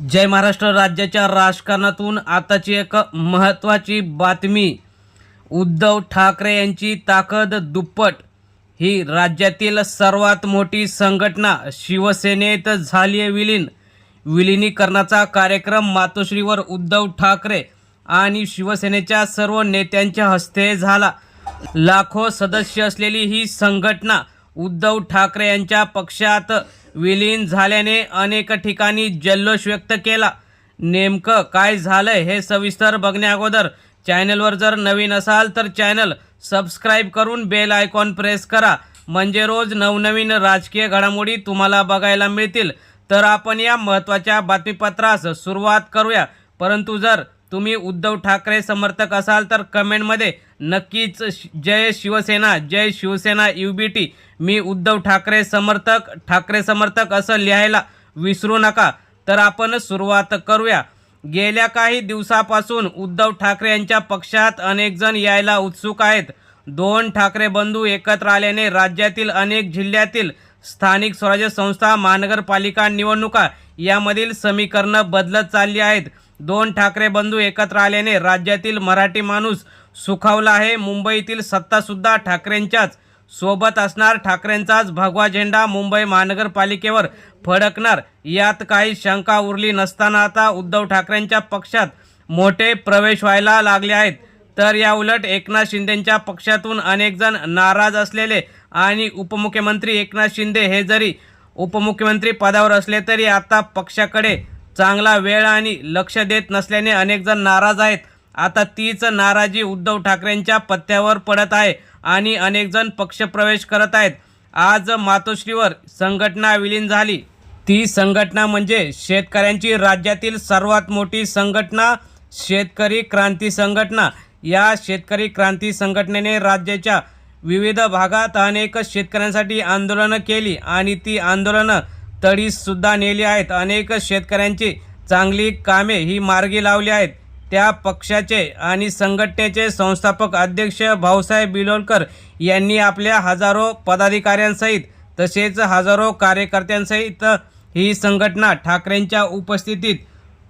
जय महाराष्ट्र राज्याच्या राजकारणातून आताची एक महत्त्वाची बातमी. उद्धव ठाकरे यांची ताकद दुप्पट. ही राज्यातील सर्वात मोठी संघटना शिवसेनेत झाली आहे विलीन. विलिनीकरणाचा कार्यक्रम मातोश्रीवर उद्धव ठाकरे आणि शिवसेनेच्या सर्व नेत्यांच्या हस्ते झाला. लाखो सदस्य असलेली ही संघटना उद्धव ठाकरे यांच्या पक्षात विलीन झाल्याने अनेक ठिकाणी जल्लोष व्यक्त केला. नेमकं काय झालंय हे सविस्तर बघण्या अगोदर चॅनलवर जर नवीन असाल तर चॅनल सबस्क्राईब करून बेल आयकॉन प्रेस करा. म्हणजे रोज नवनवीन राजकीय घडामोडी तुम्हाला बघायला मिळतील. तर आपण या महत्त्वाच्या बातमीपत्रास सुरुवात करूया. परंतु जर तुम्ही उद्धव ठाकरे समर्थक असाल तर कमेंटमध्ये नक्कीच श- जय शिवसेना जय शिवसेना यू बी टी मी उद्धव ठाकरे समर्थक ठाकरे समर्थक असं लिहायला विसरू नका. तर आपण सुरुवात करूया. गेल्या काही दिवसापासून उद्धव ठाकरे यांच्या पक्षात अनेकजण यायला उत्सुक आहेत. दोन ठाकरे बंधू एकत्र आल्याने राज्यातील अनेक जिल्ह्यातील स्थानिक स्वराज्य संस्था महानगरपालिका निवडणुका यामधील समीकरणं बदलत चालली आहेत. दोन ठाकरे बंधू एकत्र आल्याने राज्यातील मराठी माणूस सुखावला आहे. मुंबईतील सत्तासुद्धा ठाकरेंच्याच सोबत असणार. ठाकरेंचाच भगवा झेंडा मुंबई महानगरपालिकेवर फडकणार. यात काही शंका उरली नसताना आता उद्धव ठाकरेंच्या पक्षात मोठे प्रवेश व्हायला लागले आहेत. तर या उलट एकनाथ शिंदेंच्या पक्षातून अनेकजण नाराज असलेले आणि उपमुख्यमंत्री एकनाथ शिंदे हे जरी उपमुख्यमंत्री पदावर असले तरी आता पक्षाकडे चांगला वेळ आणि लक्ष देत नसल्याने अनेकजण नाराज आहेत. आता तीच नाराजी उद्धव ठाकरेंच्या पत्त्यावर पडत आहे आणि अनेकजण पक्षप्रवेश करत आहेत. आज मातोश्रीवर संघटना विलीन झाली. ती संघटना म्हणजे शेतकऱ्यांची राज्यातील सर्वात मोठी संघटना शेतकरी क्रांती संघटना. या शेतकरी क्रांती संघटनेने राज्याच्या विविध भागात अनेक शेतकऱ्यांसाठी आंदोलनं केली आणि ती आंदोलनं तडीसुद्धा नेली आहेत. अनेक शेतकऱ्यांची चांगली कामे ही मार्गी लावली आहेत. त्या पक्षाचे आणि संघटनेचे संस्थापक अध्यक्ष भाऊसाहेब बिलोलकर यांनी आपल्या हजारो पदाधिकाऱ्यांसहित तसेच हजारो कार्यकर्त्यांसहित ही संघटना ठाकरेंच्या उपस्थितीत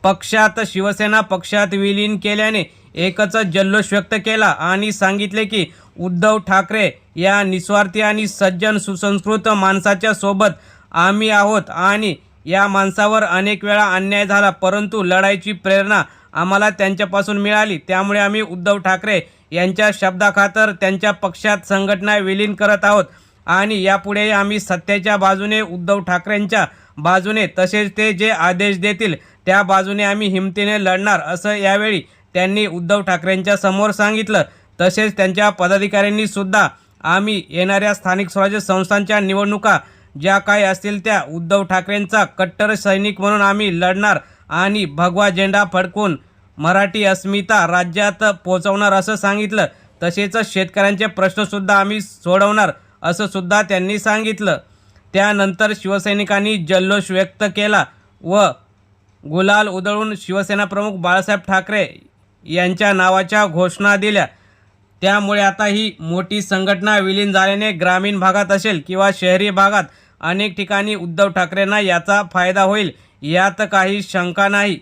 पक्षात शिवसेना पक्षात विलीन केल्याने एकच जल्लोष व्यक्त केला आणि सांगितले की उद्धव ठाकरे या निस्वार्थी आणि सज्जन सुसंस्कृत माणसाच्या सोबत आम्ही आहोत आणि या माणसावर अनेक वेळा अन्याय झाला परंतु लढाईची प्रेरणा आम्हाला त्यांच्यापासून मिळाली. त्यामुळे आम्ही उद्धव ठाकरे यांच्या शब्दाखातर त्यांच्या पक्षात संघटना विलीन करत आहोत आणि यापुढे आम्ही सत्याच्या बाजूने उद्धव ठाकरेंच्या बाजूने तसेच ते जे आदेश देतील त्या बाजूने आम्ही हिमतीने लढणार असं यावेळी त्यांनी उद्धव ठाकरेंच्या समोर सांगितलं. तसेच त्यांच्या पदाधिकाऱ्यांनी सुद्धा आम्ही येणाऱ्या स्थानिक स्वराज्य संस्थांच्या निवडणुका ज्या काही असतील त्या उद्धव ठाकरेंचा कट्टर सैनिक म्हणून आम्ही लढणार आणि भगवा झेंडा फडकून मराठी अस्मिता राज्यात पोहोचवणार असं सांगितलं. तसेच शेतकऱ्यांचे प्रश्नसुद्धा आम्ही सोडवणार असं सुद्धा त्यांनी सांगितलं. त्यानंतर शिवसैनिकांनी जल्लोष व्यक्त केला व गुलाल उधळून शिवसेना प्रमुख बाळासाहेब ठाकरे यांच्या नावाच्या घोषणा दिल्या. त्यामुळे आता ही मोठी संघटना विलीन झाल्याने ग्रामीण भागात असेल किंवा शहरी भागात अनेक ठिकाणी उद्धव ठाकरेंना याचा फायदा होईल यात काही शंका नाही.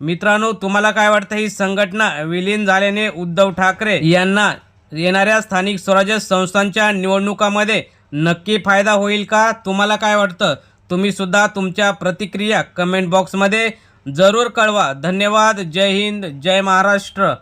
मित्रांनो तुम्हाला काय वाटतं? ही संघटना विलीन झाल्याने उद्धव ठाकरे यांना येणाऱ्या स्थानिक स्वराज्य संस्थांच्या निवडणुकामध्ये नक्की फायदा होईल का? तुम्हाला काय वाटतं? तुम्हीसुद्धा तुमच्या प्रतिक्रिया कमेंट बॉक्समध्ये जरूर कळवा. धन्यवाद. जय हिंद. जय महाराष्ट्र.